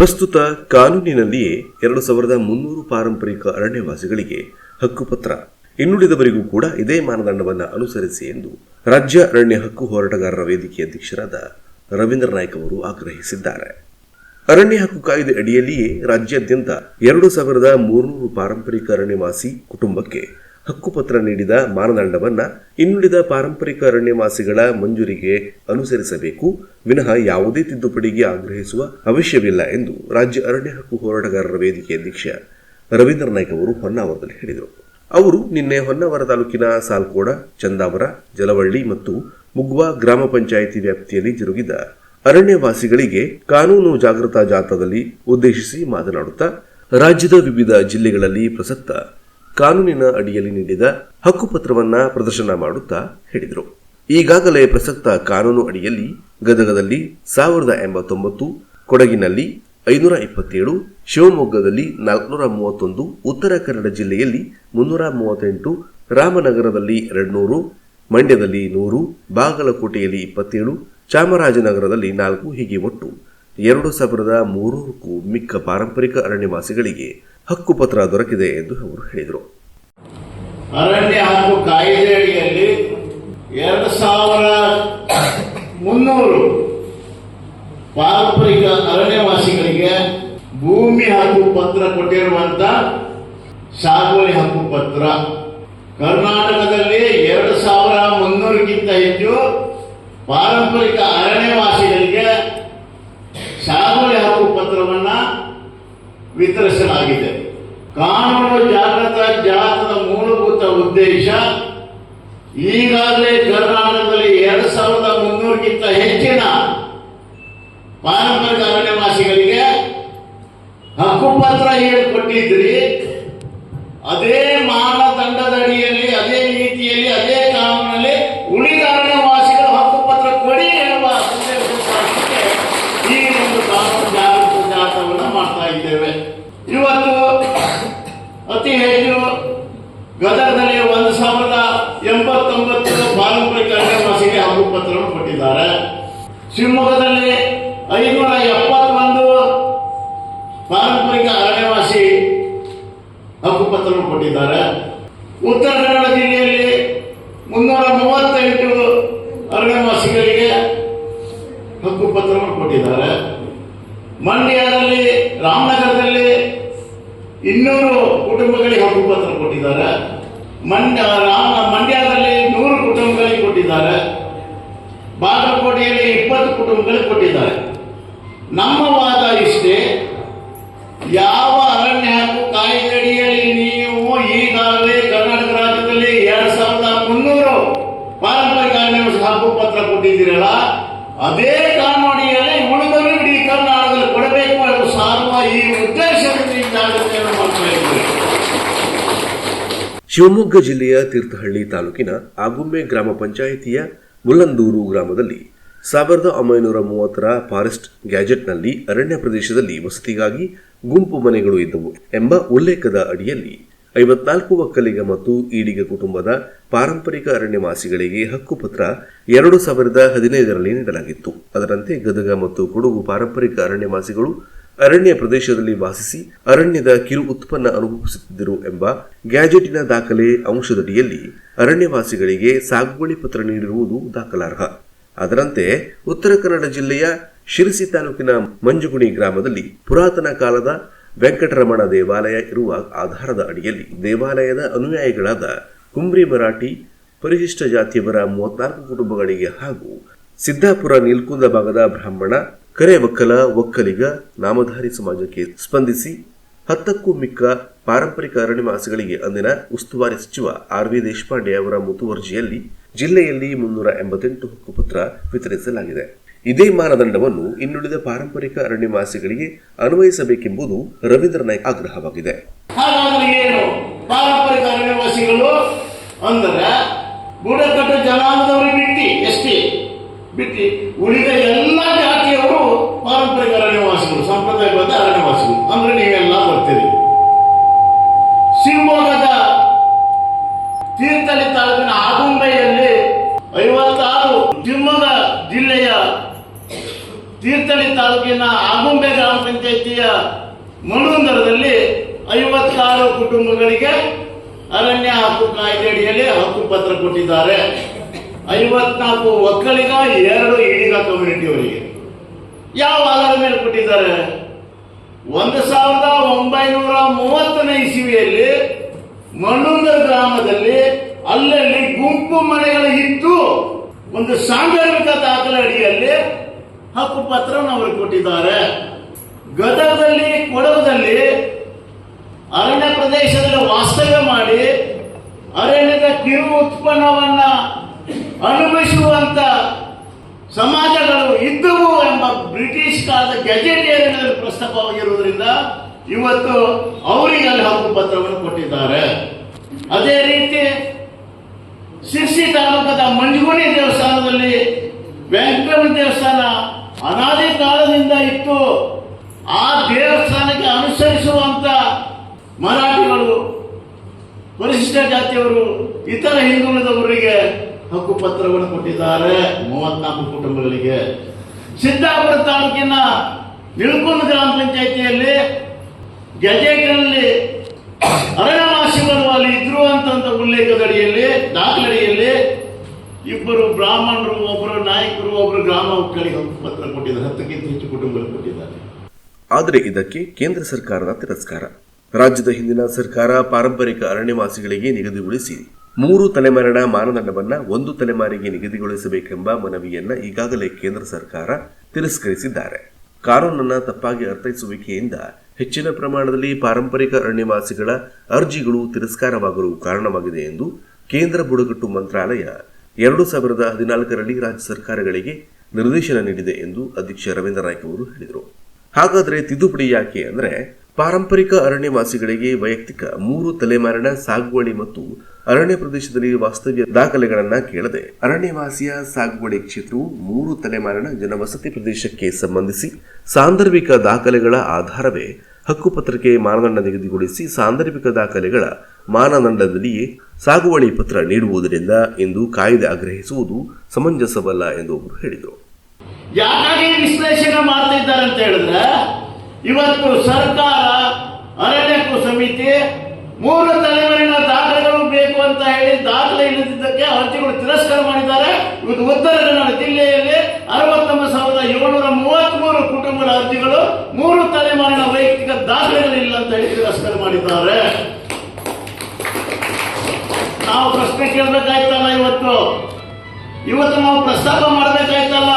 ಪ್ರಸ್ತುತ ಕಾನೂನಿನಲ್ಲಿಯೇ ಎರಡು ಸಾವಿರದ ಮುನ್ನೂರು ಪಾರಂಪರಿಕ ಅರಣ್ಯವಾಸಿಗಳಿಗೆ ಹಕ್ಕುಪತ್ರ. ಇನ್ನುಳಿದವರಿಗೂ ಕೂಡ ಇದೇ ಮಾನದಂಡವನ್ನು ಅನುಸರಿಸಿ ಎಂದು ರಾಜ್ಯ ಅರಣ್ಯ ಹಕ್ಕು ಹೋರಾಟಗಾರರ ವೇದಿಕೆ ಅಧ್ಯಕ್ಷರಾದ ರವೀಂದ್ರ ನಾಯ್ಕ ಅವರು ಆಗ್ರಹಿಸಿದ್ದಾರೆ. ಅರಣ್ಯ ಹಕ್ಕು ಕಾಯ್ದೆ ಅಡಿಯಲ್ಲಿಯೇ ರಾಜ್ಯಾದ್ಯಂತ ಎರಡು ಸಾವಿರದ ಮೂರುನೂರು ಪಾರಂಪರಿಕ ಅರಣ್ಯವಾಸಿ ಕುಟುಂಬಕ್ಕೆ ಹಕ್ಕುಪತ್ರ ನೀಡಿದ ಮಾನದಂಡವನ್ನು ಇನ್ನುಳಿದ ಪಾರಂಪರಿಕ ಅರಣ್ಯವಾಸಿಗಳ ಮಂಜೂರಿಗೆ ಅನುಸರಿಸಬೇಕು. ವಿನಃ ಯಾವುದೇ ತಿದ್ದುಪಡಿಗೆ ಆಗ್ರಹಿಸುವ ಅವಶ್ಯವಿಲ್ಲ ಎಂದು ರಾಜ್ಯ ಅರಣ್ಯ ಹಕ್ಕು ಹೋರಾಟಗಾರರ ವೇದಿಕೆ ಅಧ್ಯಕ್ಷ ರವೀಂದ್ರ ನಾಯ್ಕ ಅವರು ಹೊನ್ನಾವರದಲ್ಲಿ ಹೇಳಿದರು. ಅವರು ನಿನ್ನೆ ಹೊನ್ನಾವರ ತಾಲೂಕಿನ ಸಾಲ್ಕೋಡ, ಚಂದಾವರ, ಜಲವಳ್ಳಿ ಮತ್ತು ಮುಗ್ವಾ ಗ್ರಾಮ ಪಂಚಾಯಿತಿ ವ್ಯಾಪ್ತಿಯಲ್ಲಿ ಜರುಗಿದ ಅರಣ್ಯವಾಸಿಗಳಿಗೆ ಕಾನೂನು ಜಾಗೃತಾ ಜಾಥಾದಲ್ಲಿ ಉದ್ದೇಶಿಸಿ ಮಾತನಾಡುತ್ತಾ ರಾಜ್ಯದ ವಿವಿಧ ಜಿಲ್ಲೆಗಳಲ್ಲಿ ಪ್ರಸಕ್ತ ಕಾನೂನಿನ ಅಡಿಯಲ್ಲಿ ನೀಡಿದ ಹಕ್ಕುಪತ್ರವನ್ನ ಪ್ರದರ್ಶನ ಮಾಡುತ್ತಾ ಹೇಳಿದರು. ಈಗಾಗಲೇ ಪ್ರಸಕ್ತ ಕಾನೂನು ಅಡಿಯಲ್ಲಿ ಗದಗದಲ್ಲಿ ಸಾವಿರದ ಎಂಬತ್ತೊಂಬತ್ತು, ಕೊಡಗಿನಲ್ಲಿ ಐನೂರ ಇಪ್ಪತ್ತೇಳು, ಶಿವಮೊಗ್ಗದಲ್ಲಿ ನಾಲ್ಕುನೂರ ಮೂವತ್ತೊಂದು, ಉತ್ತರ ಕನ್ನಡ ಜಿಲ್ಲೆಯಲ್ಲಿ ಮುನ್ನೂರ ಮೂವತ್ತೆಂಟು, ರಾಮನಗರದಲ್ಲಿ ಎರಡ್ನೂರು, ಮಂಡ್ಯದಲ್ಲಿ ನೂರು, ಬಾಗಲಕೋಟೆಯಲ್ಲಿ ಇಪ್ಪತ್ತೇಳು, ಚಾಮರಾಜನಗರದಲ್ಲಿ ನಾಲ್ಕು, ಹೀಗೆ ಒಟ್ಟು ಎರಡು ಸಾವಿರದ ಮೂರಕ್ಕೂ ಮಿಕ್ಕ ಪಾರಂಪರಿಕ ಅರಣ್ಯವಾಸಿಗಳಿಗೆ ಹಕ್ಕುಪತ್ರ ದೊರಕಿದೆ ಎಂದು ಅವರು ಹೇಳಿದರು. ಅರಣ್ಯ ಹಕ್ಕು ಕಾಯ್ದೆ ಅಡಿಯಲ್ಲಿ ಎರಡು ಸಾವಿರ ಮುನ್ನೂರು ಪಾರಂಪರಿಕ ಅರಣ್ಯವಾಸಿಗಳಿಗೆ ಭೂಮಿ ಹಕ್ಕು ಪತ್ರ ಕೊಟ್ಟಿರುವಂತ ಸಾಗುವಳಿ ಹಕ್ಕು ಪತ್ರ ಕರ್ನಾಟಕದಲ್ಲಿ ಎರಡು ಸಾವಿರ ಮುನ್ನೂರಕ್ಕಿಂತ ಹೆಚ್ಚು ಪಾರಂಪರಿಕ ಅರಣ್ಯವಾಸಿಗಳಿಗೆ ಸಾಗುವಳಿ ಹಕ್ಕು ಪತ್ರವನ್ನು ವಿತರಿಸಲಾಗಿದೆ. ಕಾನೂನು ಜಾಗೃತ ಜಾತದ ಮೂಲಭೂತ ಉದ್ದೇಶ ಈಗಾಗಲೇ ಕರ್ನಾಟಕದಲ್ಲಿ ಎರಡು ಸಾವಿರದ ಮುನ್ನೂರಕ್ಕಿಂತ ಹೆಚ್ಚಿನ ಪಾರಂಪರಿಕ ಅರಣ್ಯವಾಸಿಗಳಿಗೆ ಹಕ್ಕುಪತ್ರ ಏನು ಕೊಟ್ಟಿದ್ರಿ ಅದೇ ಮಾನದಂಡದ ಅಡಿಯಲ್ಲಿ ಅದೇ ರೀತಿಯಲ್ಲಿ ಅದೇ ಕಾನೂನಲ್ಲಿ ಉಳಿದ ಅರಣ್ಯವಾಸಿಗಳ ಹಕ್ಕುಪತ್ರ ಕೊಡಿ ಎನ್ನುವ ಸಂದೇಶಕ್ಕೆ ಈ ಒಂದು ಕಾನೂನು ಜಾಗೃತಿ ಜಾಥವನ್ನು ಮಾಡ್ತಾ ಇದ್ದೇವೆ ಇವತ್ತು ಅತಿ ಹೆಚ್ಚು ಗದಗದಲ್ಲಿ ಒಂದು ಸಾವಿರದ ಎಂಬತ್ತೊಂಬತ್ತು ಪಾರಂಪರಿಕ ಹಕ್ಕು ಪತ್ರವನ್ನು ಕೊಟ್ಟಿದ್ದಾರೆ. ಶಿವಮೊಗ್ಗದಲ್ಲಿ ಐನೂರ ಎಪ್ಪತ್ತೊಂದು ಪಾರಂಪರಿಕ ಅರಣ್ಯವಾಸಿ ಹಕ್ಕುಪತ್ರವನ್ನು ಕೊಟ್ಟಿದ್ದಾರೆ. ಉತ್ತರ ಕನ್ನಡ ಜಿಲ್ಲೆಯಲ್ಲಿ ಮುನ್ನೂರ ಮೂವತ್ತೆಂಟು ಅರಣ್ಯವಾಸಿಗಳಿಗೆ ಹಕ್ಕುಪತ್ರವನ್ನು ಕೊಟ್ಟಿದ್ದಾರೆ. ಮಂಡ್ಯದಲ್ಲಿ ರಾಮನಗರದಲ್ಲಿ ಇನ್ನೂರು ಕುಟುಂಬಗಳಿಗೆ ಹಕ್ಕುಪತ್ರ ಕೊಟ್ಟಿದ್ದಾರೆ. ಮಂಡ್ಯ ಮಂಡ್ಯದಲ್ಲಿ ನೂರು ಕುಟುಂಬಗಳಿಗೆ ಕೊಟ್ಟಿದ್ದಾರೆ. ಬಾಗಲಕೋಟೆಯಲ್ಲಿ ಇಪ್ಪತ್ತು ಕುಟುಂಬಗಳಿಗೆ ಕೊಟ್ಟಿದ್ದಾರೆ. ನಮ್ಮ ವಾದ ಇಷ್ಟೇ. ಯಾವ ಅರಣ್ಯ ಹಕ್ಕು ಕಾಯ್ದೆಯಡಿಯಲ್ಲಿ ನೀವು ಈಗಾಗಲೇ ಕರ್ನಾಟಕ ರಾಜ್ಯದಲ್ಲಿ ಎರಡ್ ಸಾವಿರದ ಮುನ್ನೂರು ಪಾರಂಪರಿಕ ಹಕ್ಕು ಪತ್ರ ಕೊಟ್ಟಿದ್ದೀರಲ್ಲ, ಅದೇ ಕಾನೂನಿಯಲ್ಲಿ ಉಳಿದರೂ ಇಡೀ ಕರ್ನಾಟಕದಲ್ಲಿ ಕೊಡಬೇಕು ಎಂದು ಸಾರುವ ಈ ಉದ್ದೇಶದಿಂದ ಶಿವಮೊಗ್ಗ ಜಿಲ್ಲೆಯ ತೀರ್ಥಹಳ್ಳಿ ತಾಲೂಕಿನ ಆಗುಂಬೆ ಗ್ರಾಮ ಪಂಚಾಯಿತಿಯ ಮುಲ್ಲಂದೂರು ಗ್ರಾಮದಲ್ಲಿ ಸಾವಿರದ ಒಂಬೈನೂರ ಮೂವತ್ತರ ಫಾರೆಸ್ಟ್ ಗ್ಯಾಜೆಟ್ನಲ್ಲಿ ಅರಣ್ಯ ಪ್ರದೇಶದಲ್ಲಿ ವಸತಿಗಾಗಿ ಗುಂಪು ಮನೆಗಳು ಇದ್ದವು ಎಂಬ ಉಲ್ಲೇಖದ ಅಡಿಯಲ್ಲಿ ಐವತ್ನಾಲ್ಕು ಒಕ್ಕಲಿಗ ಮತ್ತು ಈಡಿಗ ಕುಟುಂಬದ ಪಾರಂಪರಿಕ ಅರಣ್ಯವಾಸಿಗಳಿಗೆ ಹಕ್ಕುಪತ್ರ ಎರಡು ಸಾವಿರದ ಹದಿನೈದರಲ್ಲಿ ನೀಡಲಾಗಿತ್ತು. ಅದರಂತೆ ಗದಗ ಮತ್ತು ಕೊಡಗು ಪಾರಂಪರಿಕ ಅರಣ್ಯವಾಸಿಗಳು ಅರಣ್ಯ ಪ್ರದೇಶದಲ್ಲಿ ವಾಸಿಸಿ ಅರಣ್ಯದ ಕಿರು ಉತ್ಪನ್ನ ಅನುಭವಿಸುತ್ತಿದ್ದರು ಎಂಬ ಗ್ಯಾಜೆಟಿನ ದಾಖಲೆ ಅಂಶದಡಿಯಲ್ಲಿ ಅರಣ್ಯವಾಸಿಗಳಿಗೆ ಸಾಗುವಳಿ ಪತ್ರ ನೀಡಿರುವುದು ದಾಖಲಾರ್ಹ. ಅದರಂತೆ ಉತ್ತರ ಕನ್ನಡ ಜಿಲ್ಲೆಯ ಶಿರಸಿ ತಾಲೂಕಿನ ಮಂಜುಗುಣಿ ಗ್ರಾಮದಲ್ಲಿ ಪುರಾತನ ಕಾಲದ ವೆಂಕಟರಮಣ ದೇವಾಲಯ ಇರುವ ಆಧಾರದ ಅಡಿಯಲ್ಲಿ ದೇವಾಲಯದ ಅನುಯಾಯಿಗಳಾದ ಕುಂಬ್ರಿ ಮರಾಠಿ, ಪರಿಶಿಷ್ಟ ಜಾತಿಯವರ ಮೂವತ್ನಾಲ್ಕು ಕುಟುಂಬಗಳಿಗೆ ಹಾಗೂ ಸಿದ್ದಾಪುರ ನೀಲ್ಕುಂದ ಭಾಗದ ಬ್ರಾಹ್ಮಣ ಕರೆ ಒಕ್ಕಲ ಒಕ್ಕಲಿಗ ನಾಮಧಾರಿ ಸಮಾಜಕ್ಕೆ ಸ್ಪಂದಿಸಿ ಹತ್ತಕ್ಕೂ ಮಿಕ್ಕ ಪಾರಂಪರಿಕ ಅರಣ್ಯವಾಸಿಗಳಿಗೆ ಅಂದಿನ ಉಸ್ತುವಾರಿ ಸಚಿವ ಆರ್ ವಿ ದೇಶಪಾಂಡೆ ಅವರ ಮುತುವರ್ಜಿಯಲ್ಲಿ ಜಿಲ್ಲೆಯಲ್ಲಿ ಮುನ್ನೂರ ಎಂಬತ್ತೆಂಟು ಹಕ್ಕುಪತ್ರ ವಿತರಿಸಲಾಗಿದೆ. ಇದೇ ಮಾನದಂಡವನ್ನು ಇನ್ನುಳಿದ ಪಾರಂಪರಿಕ ಅರಣ್ಯವಾಸಿಗಳಿಗೆ ಅನ್ವಯಿಸಬೇಕೆಂಬುದು ರವೀಂದ್ರ ನಾಯ್ಕ್ ಆಗ್ರಹವಾಗಿದೆ. ಬುಡಕಟ್ಟು ಜನಾಂಗದವರಿಗೆ ಬಿಟ್ಟಿ, ಎಷ್ಟೇ? ಬಿಟ್ಟಿ. ಉಳಿದ ಎಲ್ಲ ಜಾತಿಯವರು ಪಾರಂಪರಿಕ ಅರಣ್ಯವಾಸಿಗಳು ಸಂಪ್ರದಾಯಬದ್ಧ ಅರಣ್ಯವಾಸಿಗಳು ಅಂದ್ರೆ ನೀವೆಲ್ಲ ಬರ್ತೀರಿ. ಶಿವಮೊಗ್ಗದ ತೀರ್ಥಹಳ್ಳಿ ತಾಲೂಕಿನ ಆಗುಂಬೆಯಲ್ಲಿ ಐವತ್ತಾರು ಶಿವಮೊಗ್ಗ ಜಿಲ್ಲೆಯ ತೀರ್ಥಹಳ್ಳಿ ತಾಲೂಕಿನ ಆಗುಂಬೆ ಗ್ರಾಮ ಪಂಚಾಯಿತಿಯ ಮಣುಂದರದಲ್ಲಿ ಐವತ್ತಾರು ಕುಟುಂಬಗಳಿಗೆ ಅರಣ್ಯ ಹಕ್ಕು ಕಾಯ್ದೆಯಡಿಯಲ್ಲಿ ಹಕ್ಕು ಪತ್ರ ಕೊಟ್ಟಿದ್ದಾರೆ. ಐವತ್ನಾಲ್ಕು ಒಕ್ಕಲಿಗ, ಎರಡು ಈಡಿಗ ಕಮ್ಯುನಿಟಿಯವರಿಗೆ ಯಾವ ಆಧಾರದ ಮೇಲೆ ಕೊಟ್ಟಿದ್ದಾರೆ? ಒಂದು ಸಾವಿರದ ಒಂಬೈನೂರ ಮೂವತ್ತನೇ ಇಸವಿಯಲ್ಲಿ ಮಣ್ಣುಂದರ ಗ್ರಾಮದಲ್ಲಿ ಅಲ್ಲಲ್ಲಿ ಗುಂಪು ಮನೆಗಳು ಇದ್ದು ಒಂದು ಸಾಂದರ್ಭಿಕ ದಾಖಲೆ ಅಡಿಯಲ್ಲಿ ಹಕ್ಕುಪತ್ರವನ್ನು ಅವರು ಕೊಟ್ಟಿದ್ದಾರೆ. ಗದಗದಲ್ಲಿ, ಕೊಡಗದಲ್ಲಿ ಅರಣ್ಯ ಪ್ರದೇಶದಲ್ಲಿ ವಾಸ್ತವ್ಯ ಮಾಡಿ ಅರಣ್ಯದ ಕಿರು ಉತ್ಪನ್ನವನ್ನ ಅನುಭವಿಸುವಂತ ಸಮಾಜಗಳು ಇದ್ದವು ಎಂಬ ಬ್ರಿಟಿಷ್ ಕಾಲದ ಪ್ರಸ್ತಾಪವಾಗಿರುವುದರಿಂದ ಇವತ್ತು ಅವರಿಗೆ ಅಲ್ಲಿ ಹಕ್ಕು ಪತ್ರವನ್ನು ಕೊಟ್ಟಿದ್ದಾರೆ. ಅದೇ ರೀತಿ ಶಿರ್ಸಿ ತಾಲೂಕದ ಮಂಜುಗುಣಿ ದೇವಸ್ಥಾನದಲ್ಲಿ ವೆಂಕಟರಮಣ ದೇವಸ್ಥಾನ ಅನಾದಿ ಕಾಲದಿಂದ ಇತ್ತು. ಆ ದೇವಸ್ಥಾನಕ್ಕೆ ಅನುಸರಿಸುವಂತ ಮರಾಠಿಗಳು, ಪರಿಶಿಷ್ಟ ಜಾತಿಯವರು, ಇತರ ಹಿಂದುಳಿದವರಿಗೆ ಹಕ್ಕು ಪತ್ರವನ್ನು ಕೊಟ್ಟಿದ್ದಾರೆ ಮೂವತ್ನಾಲ್ಕು ಕುಟುಂಬಗಳಿಗೆ. ಸಿದ್ದಾಪುರ ತಾಲೂಕಿನ ನಿಳ್ಕುಂದ ಗ್ರಾಮ ಪಂಚಾಯಿತಿಯಲ್ಲಿ ಗೆಜೆಟ್ನಲ್ಲಿ ಅರಣ್ಯವಾಸಿಗಳು ಅಲ್ಲಿ ಇದ್ರು ಅಂತ ಉಲ್ಲೇಖದಡಿಯಲ್ಲಿ, ದಾಖಲೆಯಲ್ಲಿ ಇಬ್ಬರು ಬ್ರಾಹ್ಮಣರು, ಒಬ್ಬರು ನಾಯಕರು, ಒಬ್ಬರು ಗ್ರಾಮ ಹಕ್ಕು ಪತ್ರ ಕೊಟ್ಟಿದ್ದಾರೆ. ಹತ್ತಕ್ಕಿಂತ ಹೆಚ್ಚು ಕುಟುಂಬಗಳು ಕೊಟ್ಟಿದ್ದಾರೆ. ಆದರೆ ಇದಕ್ಕೆ ಕೇಂದ್ರ ಸರ್ಕಾರದ ತಿರಸ್ಕಾರ. ರಾಜ್ಯದ ಹಿಂದಿನ ಸರ್ಕಾರ ಪಾರಂಪರಿಕ ಅರಣ್ಯವಾಸಿಗಳಿಗೆ ನಿಗದಿಗೊಳಿಸಿ ಮೂರು ತಲೆಮಾರಿನ ಮಾನದಂಡವನ್ನ ಒಂದು ತಲೆಮಾರಿಗೆ ನಿಗದಿಗೊಳಿಸಬೇಕೆಂಬ ಮನವಿಯನ್ನ ಈಗಾಗಲೇ ಕೇಂದ್ರ ಸರ್ಕಾರ ತಿರಸ್ಕರಿಸಿದ್ದಾರೆ. ಕಾನೂನನ್ನ ತಪ್ಪಾಗಿ ಅರ್ಥೈಸುವಿಕೆಯಿಂದ ಹೆಚ್ಚಿನ ಪ್ರಮಾಣದಲ್ಲಿ ಪಾರಂಪರಿಕ ಅರಣ್ಯವಾಸಿಗಳ ಅರ್ಜಿಗಳು ತಿರಸ್ಕಾರವಾಗಲು ಕಾರಣವಾಗಿದೆ ಎಂದು ಕೇಂದ್ರ ಬುಡಕಟ್ಟು ಮಂತ್ರಾಲಯ ಎರಡು ಸಾವಿರದ ಹದಿನಾಲ್ಕರಲ್ಲಿ ರಾಜ್ಯ ಸರ್ಕಾರಗಳಿಗೆ ನಿರ್ದೇಶನ ನೀಡಿದೆ ಎಂದು ಅಧ್ಯಕ್ಷ ರವೀಂದ್ರ ನಾಯ್ಕ ಅವರು ಹೇಳಿದರು. ಹಾಗಾದರೆ ತಿದ್ದುಪಡಿ ಯಾಕೆ ಅಂದರೆ ಪಾರಂಪರಿಕ ಅರಣ್ಯವಾಸಿಗಳಿಗೆ ವೈಯಕ್ತಿಕ ಮೂರು ತಲೆಮಾರಿನ ಸಾಗುವಳಿ ಮತ್ತು ಅರಣ್ಯ ಪ್ರದೇಶದಲ್ಲಿ ವಾಸ್ತವ್ಯ ದಾಖಲೆಗಳನ್ನು ಕೇಳದೆ ಅರಣ್ಯವಾಸಿಯ ಸಾಗುವಳಿ ಕ್ಷೇತ್ರವು ಮೂರು ತಲೆಮಾರಿನ ಜನವಸತಿ ಪ್ರದೇಶಕ್ಕೆ ಸಂಬಂಧಿಸಿ ಸಾಂದರ್ಭಿಕ ದಾಖಲೆಗಳ ಆಧಾರವೇ ಹಕ್ಕುಪತ್ರಕ್ಕೆ ಮಾನದಂಡ ನಿಗದಿಗೊಳಿಸಿ ಸಾಂದರ್ಭಿಕ ದಾಖಲೆಗಳ ಮಾನದಂಡದಲ್ಲಿಯೇ ಸಾಗುವಳಿ ಪತ್ರ ನೀಡುವುದರಿಂದ ಎಂದು ಕಾಯ್ದೆ ಆಗ್ರಹಿಸುವುದು ಸಮಂಜಸವಲ್ಲ ಎಂದು ಅವರು ಹೇಳಿದರು. ಯಾಕಾಗಿ ವಿಶ್ಲೇಷಣೆ ಮಾಡ್ತಿದ್ದಾರೆ ಅಂತ ಹೇಳಿದ್ರೆ, ಇವತ್ತು ಸರ್ಕಾರ, ಅರಣ್ಯಕ್ಕೂ ಸಮಿತಿ, ಮೂರು ತಲೆಮಾರಿನ ದಾಖಲೆಗಳು ಬೇಕು ಅಂತ ಹೇಳಿ ದಾಖಲೆ ಇಲ್ಲದಿದ್ದಕ್ಕೆ ಅರ್ಜಿಗಳು ತಿರಸ್ಕಾರ ಮಾಡಿದ್ದಾರೆ. ಇವತ್ತು ಉತ್ತರ ಕನ್ನಡ ಜಿಲ್ಲೆಯಲ್ಲಿ ಅರವತ್ತೊಂಬತ್ತು ಸಾವಿರದ ಏಳ್ನೂರ ಕುಟುಂಬಗಳ ಅರ್ಜಿಗಳು ಮೂರು ತಲೆಮಾರಿನ ವೈಯಕ್ತಿಕ ದಾಖಲೆಗಳಿಲ್ಲ ಅಂತ ಹೇಳಿ ತಿರಸ್ಕಾರ ಮಾಡಿದ್ದಾರೆ. ನಾವು ಪ್ರಶ್ನೆ ಕೇಳಬೇಕಾಯ್ತಲ್ಲ ಇವತ್ತು? ಇವತ್ತು ನಾವು ಪ್ರಸ್ತಾಪ ಮಾಡಬೇಕಾಯ್ತಲ್ಲ?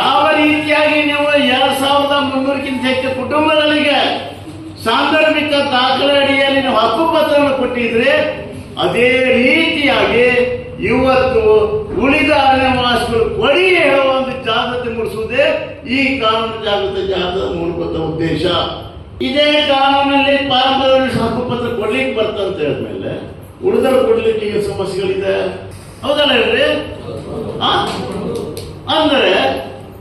ಯಾವ ರೀತಿಯಾಗಿ ನೀವು ಎರಡ್ ಸಾವಿರದ ಮುನ್ನೂರಕ್ಕಿಂತ ಹೆಚ್ಚು ಕುಟುಂಬಗಳಿಗೆ ಸಾಂದರ್ಭಿಕ ದಾಖಲೆ ಅಡಿಯಲ್ಲಿ ನೀವು ಹಕ್ಕುಪತ್ರವನ್ನು ಕೊಟ್ಟಿದ್ರೆ? ಅದೇ ರೀತಿಯಾಗಿ ಇವತ್ತು ಉಳಿದ ಅರಣ್ಯವಾಸಿಗಳು ಕೊಡಿ ಹೇಳುವ ಒಂದು ಜಾಗೃತಿ ಮೂಡಿಸುವುದೇ ಈ ಕಾನೂನು ಜಾಗೃತಿ ಜಾಗದ ಮೂಲಭೂತ ಉದ್ದೇಶ. ಇದೇ ಕಾನೂನಲ್ಲಿ ಪಾರಂಪರ್ಯ ಹಕ್ಕುಪತ್ರ ಕೊಡ್ಲಿಕ್ಕೆ ಬರ್ತಂತ ಹೇಳಿದ್ಮೇಲೆ ಉಳಿದರು ಕೊಡ್ಲಿಕ್ಕೆ ಈಗ ಸಮಸ್ಯೆಗಳಿದೆ? ಹೌದಲ್ಲ ಹೇಳ್ರಿ? ಅಂದ್ರೆ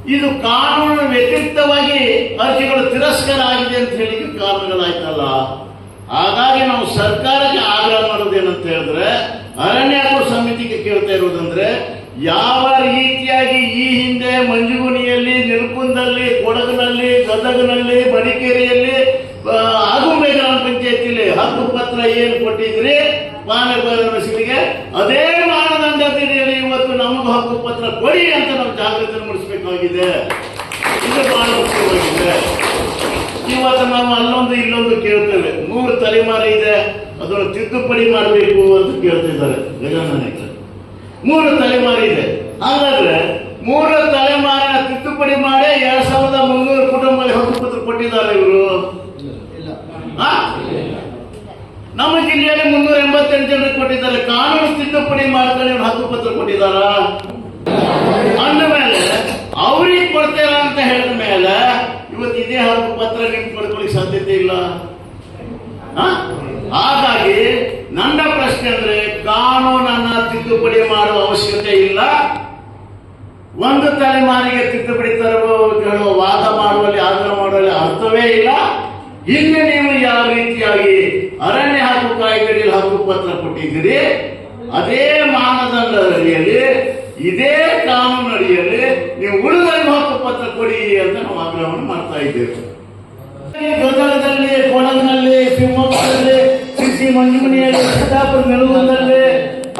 ಇದು ಕಾನೂನು ವ್ಯತಿರಿಕ್ತವಾಗಿ ಅರ್ಜಿಗಳು ತಿರಸ್ಕಾರ ಆಗಿದೆ ಅಂತ ಹೇಳಿ ಕಾರಣಗಳಾಯ್ತಲ್ಲ. ಹಾಗಾಗಿ ನಾವು ಸರ್ಕಾರಕ್ಕೆ ಆಗ್ರಹ ಮಾಡೋದೇನಂತ ಹೇಳಿದ್ರೆ ಅರಣ್ಯ ಸಮಿತಿಗೆ ಕೇಳ್ತಾ ಇರೋದಂದ್ರೆ ಯಾವ ರೀತಿಯಾಗಿ ಈ ಹಿಂದೆ ಮಂಜುಗುಣಿಯಲ್ಲಿ ನಿಲ್ಕುಂದಲ್ಲಿ ಕೊಡಗಿನಲ್ಲಿ, ಗದಗನಲ್ಲಿ, ಮಡಿಕೇರಿಯಲ್ಲಿ ಆಗುಂಬೆ ಗ್ರಾಮ ಪಂಚಾಯತಿಯಲ್ಲಿ ಹಕ್ಕು ಪತ್ರ ಏನು ಕೊಟ್ಟಿದ್ರಿ? ಮಾನವರಿಗೆ ಅದೇ ಮಾನದಂಡದಲ್ಲಿ ಇವತ್ತು ನಮಗೂ ಹಕ್ಕು ಪತ್ರ ಕೊಡಿ ಅಂತ ನಾವು ಜಾಗೃತಿ ಮೂಡಿಸಬೇಕಾಗಿದೆ. ಇದು ಬಹಳ ಮುಖ್ಯವಾಗಿದೆ. ಇವತ್ತು ನಾವು ಅಲ್ಲೊಂದು ಇಲ್ಲೊಂದು ಕೇಳ್ತೇವೆ. ಮೂರು ತಲೆಮಾರು ಇದೆ, ಅದನ್ನು ತಿದ್ದುಪಡಿ ಮಾಡಬೇಕು ಅಂತ ಕೇಳ್ತಿದ್ದಾರೆ ಗಜಾನನಿಗೆ ಮೂರು ತಲೆಮಾರು ಇದೆ. ಹಾಗಾದ್ರೆ ಮೂರು ತಲೆಮಾರಿನ ತಿದ್ದುಪಡಿ ಮಾಡಿ ಎರಡ್ ಸಾವಿರದ ಮುನ್ನೂರು ಕುಟುಂಬಗಳಿಗೆ ಹಕ್ಕುಪತ್ರ ಕೊಟ್ಟಿದ್ದಾರೆ ಇವರು? ನಮ್ಮ ಜಿಲ್ಲೆಯಲ್ಲಿ ಮುನ್ನೂರ ಎಂಬತ್ತೆಂಟು ಜನರಿಗೆ ಕೊಟ್ಟಿದ್ದಾರೆ. ಕಾನೂನು ತಿದ್ದುಪಡಿ ಮಾಡ್ಕೊಂಡು ಇವ್ರು ಹಕ್ಕುಪತ್ರ ಕೊಟ್ಟಿದ್ದಾರ ಅಂದ ಮೇಲೆ ಅವ್ರಿಗೆ ಕೊಡ್ತೇವೆ ಅಂತ ಹೇಳಿದ ಮೇಲೆ ಹಕ್ಕು ಪತ್ರ ನೀವು ಪಡ್ಕೊಳ್ಳಿಕ್ಕೆ ಸಾಧ್ಯತೆ ಇಲ್ಲ? ಹಾಗಾಗಿ ನನ್ನ ಪ್ರಶ್ನೆ ಅಂದ್ರೆ ಕಾನೂನನ್ನ ತಿದ್ದುಪಡಿ ಮಾಡುವ ಅವಶ್ಯಕತೆ ಇಲ್ಲ. ಒಂದು ತಲೆಮಾರಿಗೆ ತಿದ್ದುಪಡಿ ತರುವ ವಾದ ಮಾಡುವಲ್ಲಿ ಆಗ್ರಹ ಮಾಡುವಲ್ಲಿ ಅರ್ಥವೇ ಇಲ್ಲ. ಇನ್ನು ನೀವು ಯಾವ ರೀತಿಯಾಗಿ ಅರಣ್ಯ ಹಕ್ಕು ಕಾಯ್ದೆಯಲ್ಲಿ ಹಕ್ಕು ಪತ್ರ ಕೊಟ್ಟಿದ್ದೀರಿ, ಅದೇ ಮಾನದಂಡ ಇದೇ ಕಾನೂನು ಅಡಿಯಲ್ಲಿ ನೀವು ಉಳಿದ ಹಕ್ಕು ಪತ್ರ ಕೊಡಿ ಅಂತ ನಾವು ಆಗ್ರಹವನ್ನು ಮಾಡ್ತಾ ಇದ್ದೇವೆ. ಗದಗದಲ್ಲಿ, ಕೊಡಗಿನಲ್ಲಿ ಶಿವಮೊಗ್ಗದಲ್ಲಿ ಸಿಸಿ ಮಂಜುಮನಿಯಲ್ಲಿ ಸಿದ್ದಾಪುರ ಮೆಲುಗುಂದಲ್ಲಿ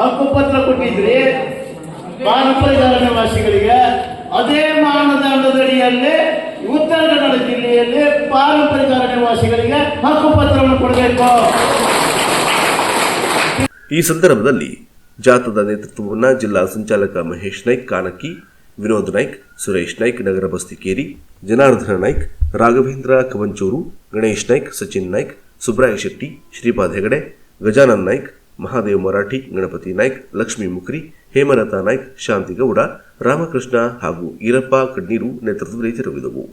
ಹಕ್ಕುಪತ್ರ ಕೊಟ್ಟಿದ್ರಿ ಪಾರಂಪರಿಕ ಅರಣ್ಯವಾಸಿಗಳಿಗೆ ಅದೇ ಮಾನದಂಡದಡಿಯಲ್ಲಿ ಉತ್ತರ ಕನ್ನಡ ಜಿಲ್ಲೆಯಲ್ಲಿ ಪಾರಂಪರಿಕ ಅರಣ್ಯವಾಸಿಗಳಿಗೆ ಹಕ್ಕುಪತ್ರವನ್ನು ಕೊಡಬೇಕು. ಈ ಸಂದರ್ಭದಲ್ಲಿ ಜಾಥಾದ ನೇತೃತ್ವವನ್ನು ಜಿಲ್ಲಾ ಸಂಚಾಲಕ ಮಹೇಶ್ ನಾಯ್ಕ್ ಕಾನಕಿ ವಿನೋದ್ ನಾಯ್ಕ್, ಸುರೇಶ್ ನಾಯ್ಕ್, ನಗರ ಬಸ್ತಿಕೇರಿ ಜನಾರ್ದನ ನಾಯ್ಕ್, ರಾಘವೇಂದ್ರ ಕವಂಚೂರು ಗಣೇಶ್ ನಾಯ್ಕ್, ಸಚಿನ್ ನಾಯ್ಕ್, ಸುಬ್ರಾಯ ಶೆಟ್ಟಿ, ಶ್ರೀಪಾದ್ ಹೆಗಡೆ, ಗಜಾನನ್ ನಾಯ್ಕ್, ಮಹಾದೇವ್ ಮರಾಠಿ, ಗಣಪತಿ ನಾಯ್ಕ್, ಲಕ್ಷ್ಮೀ ಮುಕ್ರಿ, ಹೇಮಲತಾ ನಾಯ್ಕ್ ಶಾಂತಿಗೌಡ ರಾಮಕೃಷ್ಣ ಹಾಗೂ ಈರಪ್ಪ, ಕಣ್ಣೀರು ನೇತೃತ್ವದಲ್ಲಿ ತೆರವಿದವು